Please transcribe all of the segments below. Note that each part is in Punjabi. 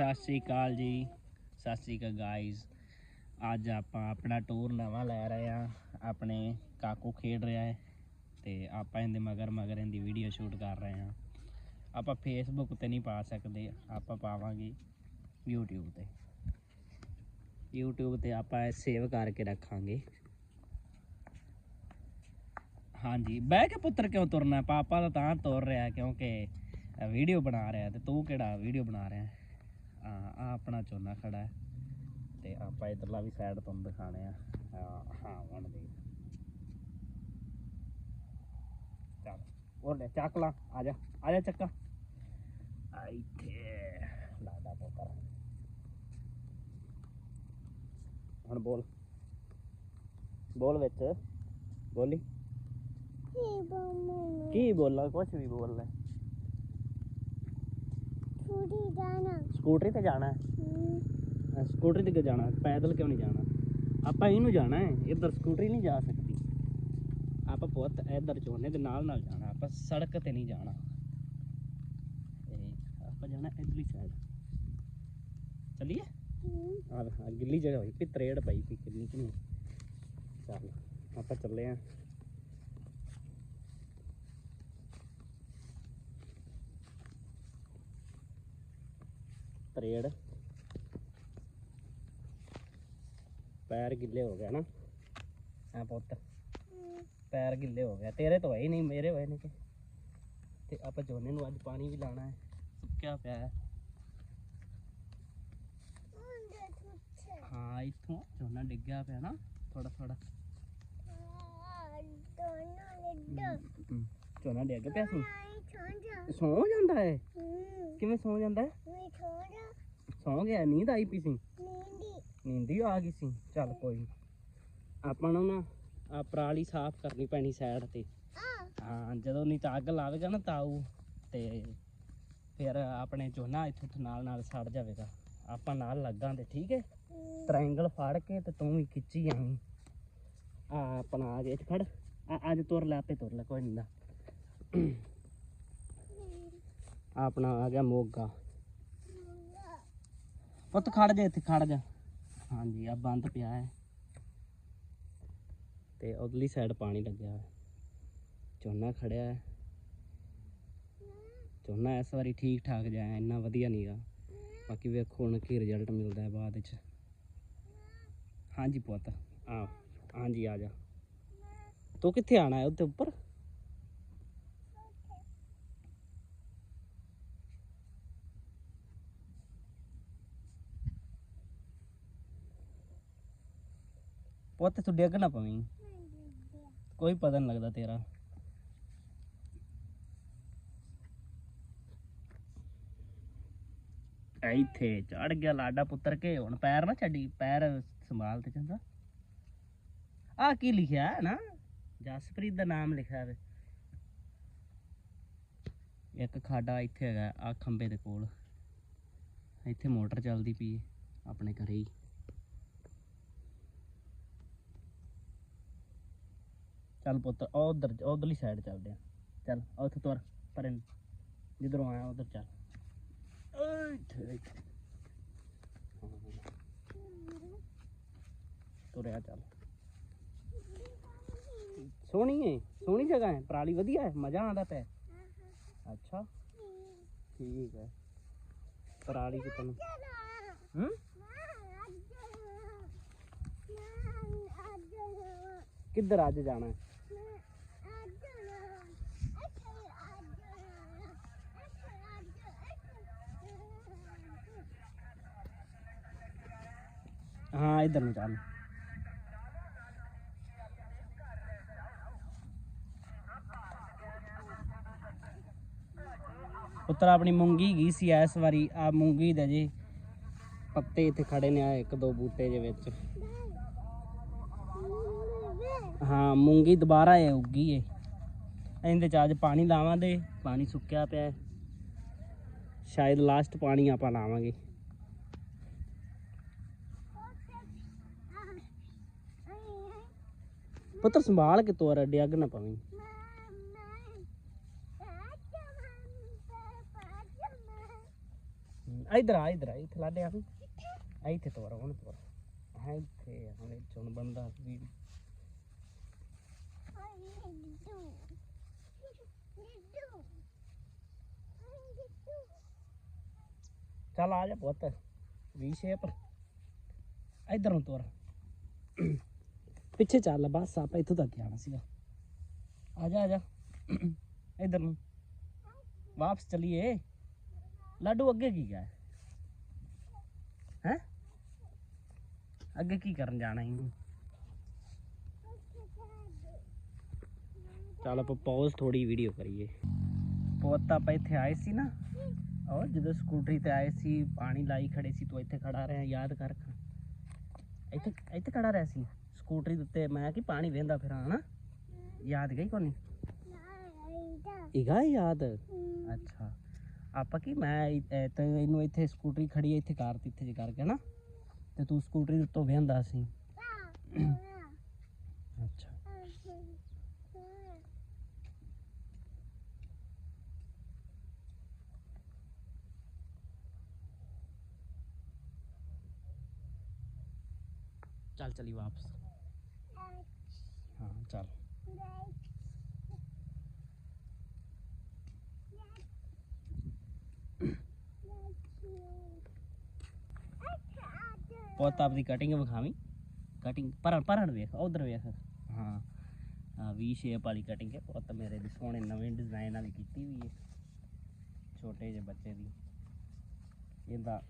ਸਤਿ ਸ੍ਰੀ ਅਕਾਲ ਜੀ। ਸਤਿ ਸ੍ਰੀ ਅਕਾਲ ਗਾਇਜ਼ ਅੱਜ ਆਪਾਂ ਆਪਣਾ ਟੂਰ ਨਵਾਂ ਲੈ ਰਹੇ ਆ ਆਪਣੇ ਕਾਕੂ ਖੇਡ ਰਿਹਾ ਹੈ ਤੇ ਆਪਾਂ ਇਹਦੇ ਮਗਰ ਮਗਰ ਇਹਦੀ ਵੀਡੀਓ ਸ਼ੂਟ ਕਰ ਰਹੇ ਆ ਆਪਾਂ ਫੇਸਬੁੱਕ ਤੇ ਨਹੀਂ ਪਾ ਸਕਦੇ। ਆਪਾਂ ਪਾਵਾਂਗੇ YouTube ਤੇ। YouTube ਤੇ ਆਪਾਂ ਇਹ ਸੇਵ ਕਰਕੇ ਰੱਖਾਂਗੇ। ਹਾਂਜੀ, ਬਹਿ ਕੇ ਪੁੱਤਰ ਕਿਉਂ ਤੁਰਨਾ? ਪਾਪਾ ਤਾਂ ਤਾਂ ਤੁਰ ਰਿਹਾ ਕਿਉਂਕਿ ਵੀਡੀਓ ਬਣਾ ਰਿਹਾ ਤੇ ਤੂੰ ਕਿਹੜਾ ਵੀਡੀਓ ਬਣਾ ਰਿਹਾ? ਆ ਆ ਆਪਣਾ ਚੋਨਾ ਖੜਾ ਹੈ। ਤੇ ਆਪਾਂ ਇਧਰਲਾ ਵੀ ਸਾਈਡ ਤੋਂ ਦਿਖਾਣੇ ਆ। ਹਾਂ ਹਾਂ ਵਣ ਦੇ। ਚੱਲ ਉਹ ਲੈ ਚੱਕ ਲਾ। ਆ ਜਾ ਆ ਜਾ ਚੱਕਾ। ਆ ਇੱਥੇ ਲਾਦਾ ਪੁੱਤਰ ਹੁਣ ਬੋਲ। ਬੋਲ ਵਿੱਚ। ਬੋਲੀ। ਕੀ ਬੋਲਾਂ? ਕੁਛ ਵੀ ਬੋਲ ਲੈ। ਸਕੂਟਰੀ ਤੇ ਜਾਣਾ। ਹੈ? ਅਹ ਸਕੂਟਰੀ ਤੇ ਕਿਉਂ ਜਾਣਾ? ਪੈਦਲ ਕਿਉਂ ਨਹੀਂ ਜਾਣਾ? ਆਪਾਂ ਇਹਨੂੰ ਜਾਣਾ ਹੈ ਇੱਧਰ ਸਕੂਟਰੀ ਨਹੀਂ ਜਾ ਸਕਦੀ। ਆਪਾਂ ਪੁੱਤ ਇੱਧਰ ਚੋਨੇ ਦੇ ਨਾਲ ਨਾਲ ਜਾਣਾ ਆਪਾਂ ਸੜਕ ਤੇ ਨਹੀਂ ਜਾਣਾ। ਆਪਾਂ ਜਾਣਾ ਇੱਧਰਲੀ ਸਾਈਡ ਚੱਲੀਏ? ਆ ਗਿੱਲੀ ਜਗ੍ਹਾ ਹੋਈ ਪਈ ਤਰੇੜ ਪਈ ਪਈ ਕਿੰਨੀ ਕਿ ਨਹੀਂ। ਚੱਲ ਆਪਾਂ ਚੱਲੇ ਆਂ ਤਰੇੜ। ਪੈਰ ਗਿੱਲੇ ਹੋ ਗਿਆ ਨਾ। ਆ ਪੁੱਤ। ਪੈਰ ਗਿੱਲੇ ਹੋ ਗਿਆ। ਤੇਰੇ ਤਾਂ ਹੋਏ ਨਹੀਂ ਮੇਰੇ ਹੋਏ ਨੇ ਤੇ ਆਪਾਂ ਝੋਨੇ ਨੂੰ ਅੱਜ ਪਾਣੀ ਵੀ ਲਾਣਾ ਹੈ। ਸੁੱਕਿਆ ਪਿਆ ਹੈ। ਹਾਂ ਇੱਥੋਂ ਝੋਨਾ ਡਿੱਗਿਆ ਪਿਆ ਨਾ ਥੋੜਾ ਥੋੜਾ ਝੋਨਾ ਡਿੱਗ ਪਿਆ ਸੀ। ਸੌ ਜਾਂਦਾ ਹੈ। ਕਿਵੇਂ ਸੌ ਜਾਂਦਾ ਹੈ ਸੌ ਗਿਆ ਨੀਂਦ ਆਈ ਪਈ ਸੀ? ਨੀਂਦ ਹੀ। ਆ ਗਈ ਸੀ। ਚੱਲ ਕੋਈ ਨੀ। ਆਪਾਂ ਨੂੰ ਨਾ ਆ ਪਰਾਲੀ ਸਾਫ਼ ਕਰਨੀ ਪੈਣੀ ਸਾਈਡ ਤੇ। ਹਾਂ। ਜਦੋਂ ਨਹੀਂ ਤਾਂ ਅੱਗ ਲਾਵੇਗਾ ਨਾ ਤਾਊ ਤੇ ਫਿਰ ਆਪਣੇ ਝੋਨਾ ਇੱਥੋਂ ਤੋਂ ਨਾਲ ਨਾਲ ਸੜ ਜਾਵੇਗਾ। ਆਪਾਂ ਨਾਲ ਲੱਗਾਂਗੇ ਠੀਕ ਹੈ। ਟ੍ਰਾਇੰਗਲ ਫੜ ਕੇ ਤੇ ਤੂੰ ਵੀ ਖਿੱਚੀ ਆਵੀਂ। ਆ ਆਪਣਾ ਆ ਗਿਆ ਇੱਥੇ ਖੜ। ਆ ਅੱਜ ਤੁਰ ਲੈ ਆਪੇ ਤੁਰ ਲੈ ਕੋਈ ਨਹੀਂ ਦਾ ਆਪਣਾ ਆ ਗਿਆ ਮੋਗਾ। ਪੁੱਤ ਖੜ ਜਾ, ਇੱਥੇ ਖੜ ਜਾ। ਹਾਂਜੀ, ਆ ਬੰਦ ਪਿਆ ਹੈ। ਤੇ ਉਧਰਲੀ ਸਾਈਡ ਪਾਣੀ ਲੱਗਿਆ ਹੈ ਝੋਨਾ ਖੜਿਆ ਹੈ। ਝੋਨਾ ਇਸ ਵਾਰੀ ਠੀਕ ਠਾਕ ਜਾਇਆ ਇੰਨਾ ਵਧੀਆ ਨਹੀਂਗਾ ਬਾਕੀ ਵੇਖੋ ਹੁਣ ਕੀ ਰਿਜ਼ਲਟ ਮਿਲਦਾ ਹੈ ਬਾਅਦ ਵਿੱਚ। ਹਾਂਜੀ ਪੁੱਤ ਆ ਹਾਂਜੀ, ਆ ਜਾ। ਤੂੰ ਕਿੱਥੇ ਆਣਾ ਹੈ ਉੱਤੇ ਉੱਪਰ? ਉੱਥੇ ਤੂੰ ਡਿੱਗ ਨਾ ਪਵੀਂ? ਕੋਈ ਪਤਾ ਨਹੀਂ ਲੱਗਦਾ ਤੇਰਾ। ਇੱਥੇ ਚੜ ਗਿਆ ਲਾਡਾ ਪੁੱਤਰ ਕੇ, ਹੁਣ ਪੈਰ ਨਾ ਛੱਡੀ, ਪੈਰ ਸੰਭਾਲ ਤੇ ਚੰਗਾ। ਆ ਕੀ ਲਿਖਿਆ ਨਾ? ਜਸਪ੍ਰੀਤ ਦਾ ਨਾਮ ਲਿਖਿਆ ਹੈ ਇੱਕ ਖਾਡਾ ਇੱਥੇ ਹੈਗਾ, ਆ ਖੰਬੇ ਦੇ ਕੋਲ। ਇੱਥੇ ਮੋਟਰ ਚੱਲਦੀ ਪਈ ਆਪਣੇ ਘਰੇ ਹੀ। ਚੱਲ ਪੁੱਤ, ਉਹ ਉਧਰ, ਉਧਰਲੀ ਸਾਈਡ ਚੱਲਦੇ ਆ। ਚੱਲ ਉੱਥੇ ਤੁਰ, ਪਰੇ ਜਿੱਧਰੋਂ ਆਇਆ, ਉਧਰ ਚੱਲ। ਇੱਥੇ ਤੁਰਿਆ ਚੱਲ। ਸੋਹਣੀ ਹੈ ਸੋਹਣੀ ਜਗ੍ਹਾ ਹੈ ਪਰਾਲੀ ਵਧੀਆ ਹੈ ਮਜ਼ਾ ਆਉਂਦਾ ਪਿਆ। ਅੱਛਾ। ਠੀਕ ਹੈ ਪਰਾਲੀ ਕਿ ਤੈਨੂੰ ਹੂੰ? ਕਿੱਧਰ ਅੱਜ ਜਾਣਾ? ਹੈ ਹਾਂ, ਇੱਧਰ ਨੂੰ ਚੱਲ। ਪੁੱਤਰ, ਆਪਣੀ ਮੂੰਗੀ ਗਈ ਸੀ ਇਸ ਵਾਰੀ? ਆ ਮੂੰਗੀ ਦਾ ਜੀ ਪੱਤੇ ਇੱਥੇ ਖੜੇ ਨੇ ਆ ਇੱਕ ਦੋ ਬੂਟੇ ਦੇ ਵਿੱਚ। ਹਾਂ, ਮੂੰਗੀ ਦੁਬਾਰਾ ਇਹ ਉੱਗੀ ਏ। ਇਹਦੇ ਚ ਅੱਜ ਪਾਣੀ ਲਾਵਾਂਗੇ, ਪਾਣੀ ਸੁੱਕਿਆ ਪਿਆ ਸ਼ਾਇਦ ਲਾਸਟ ਪਾਣੀ ਆਪਾਂ ਲਾਵਾਂਗੇ। ਪੁੱਤਰ ਸੰਭਾਲ ਕੇ ਤੋਰ ਡਿੱਗ ਨਾ ਪਵੀਂ। ਹਮ, ਇੱਧਰ ਆ ਇੱਧਰ ਆ ਇੱਥੇ ਲਾਡੇ ਆ ਇੱਥੇ ਤੋਰ ਹੁਣ ਤੋਰ। ਹਾਂ ਇੱਥੇ ਹੁਣ ਚੁਣ ਬੰਦਾ ਵੀ। ਚੱਲ ਆ ਜਾ ਪੁੱਤ ਵੀ ਸ਼ੇਪ ਇੱਧਰ ਨੂੰ ਤੋਰ। ਪਿੱਛੇ ਚੱਲ, ਬਸ ਆਪਾਂ ਇੱਥੋਂ ਤੱਕ ਆਣਾ ਸੀਗਾ। ਆ ਜਾ ਆ ਜਾ। ਇੱਧਰ ਨੂੰ। ਵਾਪਸ ਚਲੀਏ। ਲਾਡੂ ਅੱਗੇ ਕੀ ਗਿਆ ਹੈ? ਅੱਗੇ ਕੀ ਕਰਨ ਜਾਣਾ ਹੈ ਚੱਲ ਆਪਾਂ ਪੌਜ਼ ਥੋੜੀ ਵੀਡੀਓ ਕਰੀਏ। ਪੁੱਤ ਆਪਾਂ ਇੱਥੇ ਆਏ ਸੀ ਨਾ। ਔਰ ਜਦੋਂ ਸਕੂਟਰੀ ਤੇ ਆਏ ਸੀ, ਪਾਣੀ ਲਾਈ ਖੜੇ ਸੀ, ਤੂੰ ਇੱਥੇ ਖੜਾ ਰਿਹਾ, ਯਾਦ ਕਰ। ਇੱਥੇ ਇੱਥੇ ਖੜਾ ਰਿਹਾ ਸੀ। ਸਕੂਟਰੀ ਦੇ ਉੱਤੇ ਮੈਂ ਕਿ ਪਾਣੀ ਵੇਂਦਾ ਫਿਰ ਹਨਾ? ਯਾਦ ਗਈ ਕੋਨੀ? ਇਗਾ ਯਾਦ? ਅੱਛਾ। ਆਪਾਂ ਕੀ ਮੈਂ ਇ- ਅਹ ਤੇ ਇਹਨੂੰ ਇੱਥੇ ਸਕੂਟਰੀ ਖੜੀ ਇੱਥੇ ਕਾਰ ਤੇ ਇੱਥੇ ਜੇ ਕਰਕੇ ਨਾ ਤੇ ਤੂੰ ਸਕੂਟਰੀ ਦੇ ਉੱਤੋਂ ਵੇਂਦਾ ਸੀ। ਅੱਛਾ। ਚੱਲ ਚਲੀ ਵਾਪਸ। ਚੱਲ। ਪੁੱਤ ਆਪਦੀ ਕਟਿੰਗ ਵਿਖਾਵੀਂ। ਕਟਿੰਗ ਪਰਾਂ ਪਰਾਂ ਨੂੰ ਵੇਖ ਉਧਰ ਵੇਖ। ਹਾਂ। ਆ ਵੀ ਸ਼ੇਪ ਵਾਲੀ ਕਟਿੰਗ ਹੈ। ਪੁੱਤ ਮੇਰੇ ਦੀ ਸੋਹਣੇ ਨਵੇਂ ਡਿਜ਼ਾਈਨ ਵਾਲੀ ਕੀਤੀ ਵੀ ਹੈ। ਛੋਟੇ ਜਿਹੇ ਬੱਚੇ ਦੀ। ਇਹਦਾ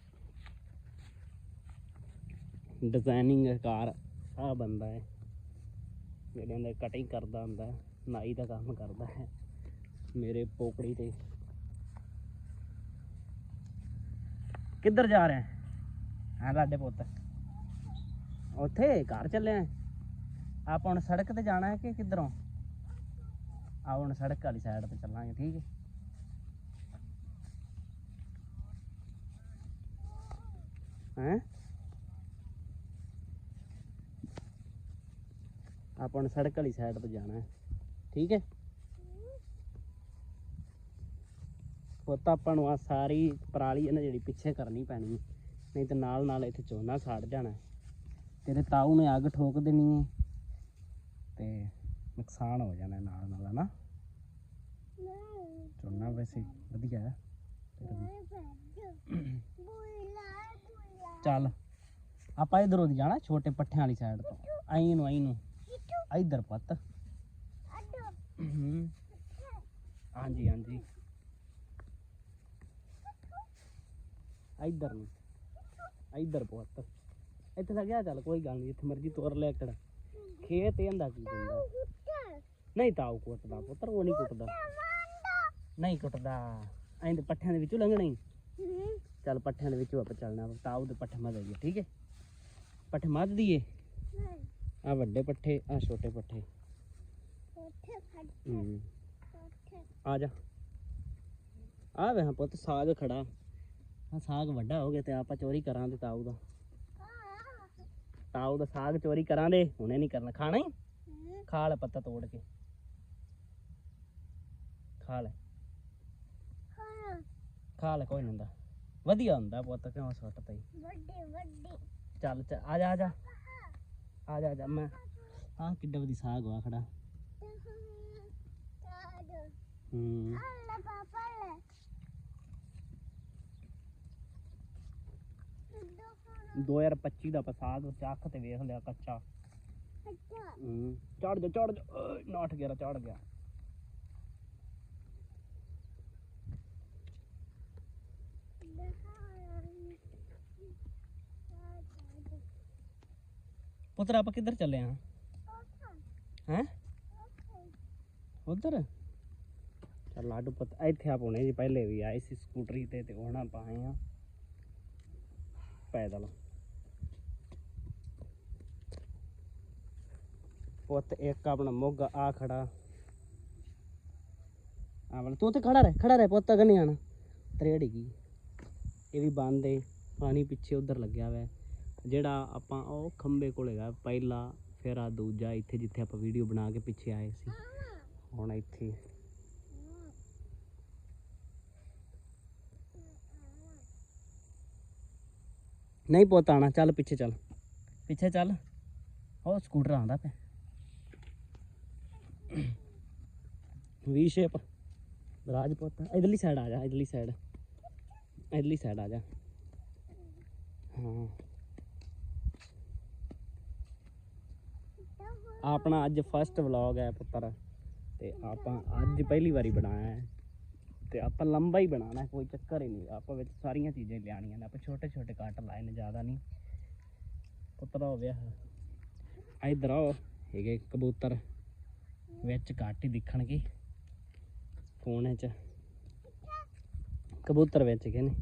ਡਿਜ਼ਾਈਨਿੰਗ ਕਾਰ ਆ ਬੰਦਾ ਹੈ। ਜਿਹੜੇ ਅੰਦਰ ਕਟਿੰਗ ਕਰਦਾ ਹੁੰਦਾ, ਨਾਈ ਦਾ ਕੰਮ ਕਰਦਾ ਹੈ, ਮੇਰੇ ਪੋਕੜੀ ਤੇ। ਕਿੱਧਰ ਜਾ ਰਿਹਾ ਹੈ? ਹਾਂ ਲਾਡੇ ਪੁੱਤ? ਉੱਥੇ ਘਰ ਚੱਲਿਆ ਆਪਾਂ ਹੁਣ ਸੜਕ ਤੇ ਜਾਣਾ ਹੈ ਕਿ ਕਿੱਧਰੋਂ? ਆ ਹੁਣ ਸੜਕ ਵਾਲੀ ਸਾਈਡ ਤੇ ਚੱਲਾਂਗੇ, ਠੀਕ ਹੈ? ਹੈਂ? ਆਪਾਂ ਨੂੰ ਸੜਕ ਵਾਲੀ ਸਾਈਡ ਤੋਂ ਜਾਣਾ ਹੈ। ਠੀਕ ਹੈ? ਪੁੱਤ ਆਪਾਂ ਨੂੰ ਆ ਸਾਰੀ ਪਰਾਲੀ ਹੈ ਜਿਹੜੀ ਪਿੱਛੇ ਕਰਨੀ ਪੈਣੀ ਹੈ। ਨਹੀਂ ਤਾਂ ਨਾਲ ਨਾਲ ਇੱਥੇ ਝੋਨਾ ਸਾੜ ਜਾਣਾ ਤੇਰੇ ਤਾਊ ਨੇ ਅੱਗ ਠੋਕ ਦੇਣੀ ਹੈ। ਤੇ ਨੁਕਸਾਨ ਹੋ ਜਾਣਾ ਹੈ ਨਾਲ ਨਾਲ ਹਨਾ ਝੋਨਾ ਵੈਸੇ ਵਧੀਆ ਹੈ। ਚੱਲ, ਆਪਾਂ ਇਧਰੋਂ ਦੀ ਜਾਣਾ ਛੋਟੇ ਪੱਠਿਆਂ ਵਾਲੀ ਸਾਈਡ ਤੋਂ। ਆਈ ਨੂੰ ਆਈ ਨੂੰ। ਇਧਰ ਪੁੱਤ। ਹਮ। ਹਾਂਜੀ ਹਾਂਜੀ। ਇਧਰ ਨੂੰ। ਇਧਰ ਪੁੱਤ। ਇੱਥੇ ਲੱਗਿਆ ਚੱਲ ਕੋਈ ਗੱਲ ਨਹੀਂ ਜਿੱਥੇ ਮਰਜ਼ੀ ਤੋਰ ਲੈ ਕਿਹੜਾ ਖੇਤ ਇਹਦਾ ਕੀ ਹੁੰਦਾ? ਨਹੀਂ ਤਾਊ ਕੁੱਟਦਾ ਪੁੱਤਰ ਉਹ ਨਹੀਂ ਕੁੱਟਦਾ। ਨਹੀਂ ਕੁੱਟਦਾ। ਐਂ ਤੇ ਪੱਠਿਆਂ ਦੇ ਵਿੱਚੋਂ ਲੰਘਣਾ ਹੀ। ਚੱਲ ਪੱਠਿਆਂ ਦੇ ਵਿੱਚੋਂ ਆਪਾਂ ਚੱਲਣਾ ਵਾ। ਦੇ ਪੱਠੇ ਮਾ ਜਾਈਏ ਠੀਕ ਹੈ? ਪੱਠੇ ਮੱਧ ਦੀਏ ਆ ਵੱਡੇ ਪੱਠੇ ਆ ਛੋਟੇ ਪੱਠੇ। ਹੂੰ। ਆ ਜਾ। ਆ ਵੇ ਹਾਂ ਪੁੱਤ ਸਾਗ ਖੜਾ। ਆ ਸਾਗ ਵੱਡਾ ਹੋ ਗਿਆ ਤੇ ਆਪਾਂ ਚੋਰੀ ਕਰਾਂਗੇ ਤਾਊ ਦਾ। ਤਾਊ ਦਾ ਸਾਗ ਚੋਰੀ ਕਰਾਂਗੇ ਹੁਣੇ ਨਹੀਂ ਕਰਨਾ। ਖਾਣਾ ਹੀ? ਖਾ ਲੈ ਪੱਤਾ ਤੋੜ ਕੇ। ਖਾ ਲੈ। ਖਾ ਲੈ ਕੋਈ ਨਹੀਂ ਹੁੰਦਾ। ਵਧੀਆ ਹੁੰਦਾ ਪੁੱਤ ਕਿਉਂ ਸੁੱਟਦਾ ਹੀ ਚੱਲ ਚੱਲ ਆ ਜਾ ਆ ਜਾ। ਆ ਜਾ ਮੈਂ ਆ ਕਿੱਡਾ ਵਧੀਆ ਸਾਗ ਵਾ ਖੜਾ। ਹੂੰ। 2025 ਦਾ ਆਪਾਂ ਸਾਗ ਚੱਖ ਤੇ ਵੇਖ ਲਿਆ ਕੱਚਾ। ਹੂੰ। ਚੜ ਜਾ ਚੜ ਜਾ। ਨੱਠ ਗਿਆ ਚੜ ਗਿਆ। ਪੁੱਤਰ, ਆਪਾਂ ਕਿੱਧਰ ਚੱਲੇ ਆ? ਹੈ? ਉਧਰ? ਚੱਲ ਲਾਡੂ ਪੁੱਤ, ਇੱਥੇ ਆਪ ਹੁਣੇ ਜੀ ਪਹਿਲੇ ਵੀ ਆਏ ਸੀ ਸਕੂਟਰੀ ਤੇ ਤੇ ਹੁਣ ਆਪਾਂ ਆ ਪੈਦਲ। ਪੁੱਤ, ਇੱਕ ਆਪਣਾ ਮੋਗਾ, ਆ ਖੜਾ। ਆ ਤੂੰ ਤੇ ਖੜਾ ਰਹਿ ਖੜਾ ਰਹਿ ਪੁੱਤ ਅਗਰ ਨਹੀਂ ਆਣਾ ਤਰੇੜ ਗਈ ਇਹ ਵੀ ਬੰਦ ਏ, ਪਾਣੀ ਪਿੱਛੇ ਉਧਰ ਲੱਗਿਆ ਹੋਇਆ ਜਿਹੜਾ ਆਪਾਂ ਉਹ ਖੰਬੇ ਕੋਲ ਹੈਗਾ ਪਹਿਲਾ ਫਿਰ ਆ ਦੂਜਾ ਇੱਥੇ ਜਿੱਥੇ ਆਪਾਂ ਵੀਡੀਓ ਬਣਾ ਕੇ ਪਿੱਛੇ ਆਏ ਸੀ। ਹੁਣ ਇੱਥੇ। ਨਹੀਂ ਪੁੱਤ ਆਣਾ ਚੱਲ ਪਿੱਛੇ ਚੱਲ। ਪਿੱਛੇ ਚੱਲ। ਉਹ ਸਕੂਟਰ ਆਉਂਦਾ ਪਿਆ। ਵੀ ਸ਼ੇਪ ਰਾਜ ਪੁੱਤ ਇਧਰਲੀ ਸਾਈਡ ਆ ਜਾ ਇਧਰਲੀ ਸਾਈਡ ਇਧਰਲੀ ਸਾਈਡ ਆ ਜਾ। ਹਾਂ। ਆਪਣਾ ਅੱਜ ਫਸਟ ਵਲੌਗ ਹੈ ਪੁੱਤਰ। ਤੇ ਆਪਾਂ ਅੱਜ ਪਹਿਲੀ ਵਾਰੀ ਬਣਾਇਆ ਹੈ। ਤੇ ਆਪਾਂ ਲੰਬਾ ਹੀ ਬਣਾਉਣਾ ਕੋਈ ਚੱਕਰ ਹੀ ਨਹੀਂ। ਆਪਾਂ ਵਿੱਚ ਸਾਰੀਆਂ ਚੀਜ਼ਾਂ ਹੀ ਲਿਆਣੀਆਂ ਨੇ। ਆਪਾਂ ਛੋਟੇ ਛੋਟੇ ਕੱਟ ਲਾਏ ਨੇ, ਜ਼ਿਆਦਾ ਨਹੀਂ। ਪੁੱਤਰ ਹੋ ਗਿਆ। ਇਧਰ ਆਓ। ਹੈਗੇ ਕਬੂਤਰ। ਵਿੱਚ ਘੱਟ ਹੀ ਦਿਖਣਗੇ। ਫੋਨ 'ਚ। ਕਬੂਤਰ ਵਿੱਚ ਹੈਗੇ ਨੇ।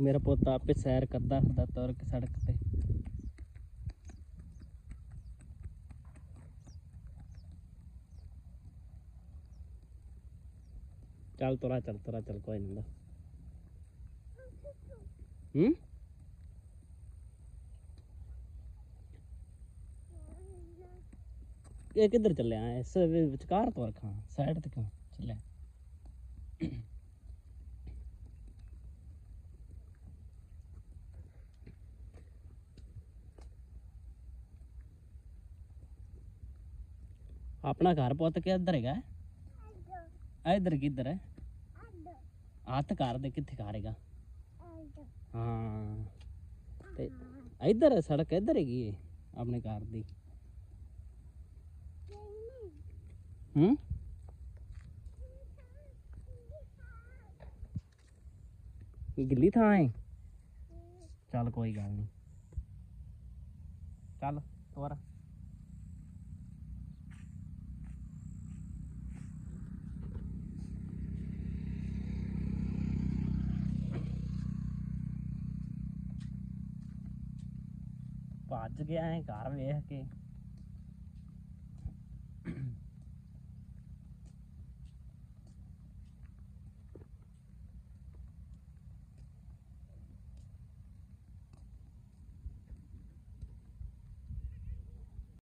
ਮੇਰਾ ਪੁੱਤ ਆਪੇ ਸੈਰ ਕਰਦਾ ਫਿਰਦਾ ਤੁਰ ਕੇ ਸੜਕ ਤੇ। ਚੱਲ ਤੁਰਾ, ਚੱਲ ਤੋਰਾ, ਚੱਲ ਕੋਈ ਨਹੀਂ ਹੂੰ? ਇਹ ਕਿੱਧਰ ਚੱਲਿਆ? ਇਸ ਵਿਚਕਾਰ ਤੋਂ ਰੱਖਾਂ ਸਾਈਡ ਤੇ ਕਿਉਂ ਚੱਲਿਆ? ਆਪਣਾ ਘਰ ਪੁੱਤ ਕਿੱਧਰ ਹੈਗਾ? ਆ ਇੱਧਰ ਕਿੱਧਰ ਹੈ? ਹੱਥ ਘਰ ਦੇ ਕਿੱਥੇ ਘਰ ਹੈਗਾ? ਹਾਂ। ਤੇ ਇੱਧਰ ਸੜਕ, ਇੱਧਰ ਹੈਗੀ ਏ ਆਪਣੇ ਘਰ ਦੀ। ਹੂੰ? ਗਿੱਲੀ ਥਾਂ ਹੈ? ਚੱਲ ਕੋਈ ਗੱਲ ਨਹੀਂ। ਚੱਲ ਤੋਰ ਭੱਜ ਗਿਆ ਹੈ ਘਰ ਵੇਖ ਕੇ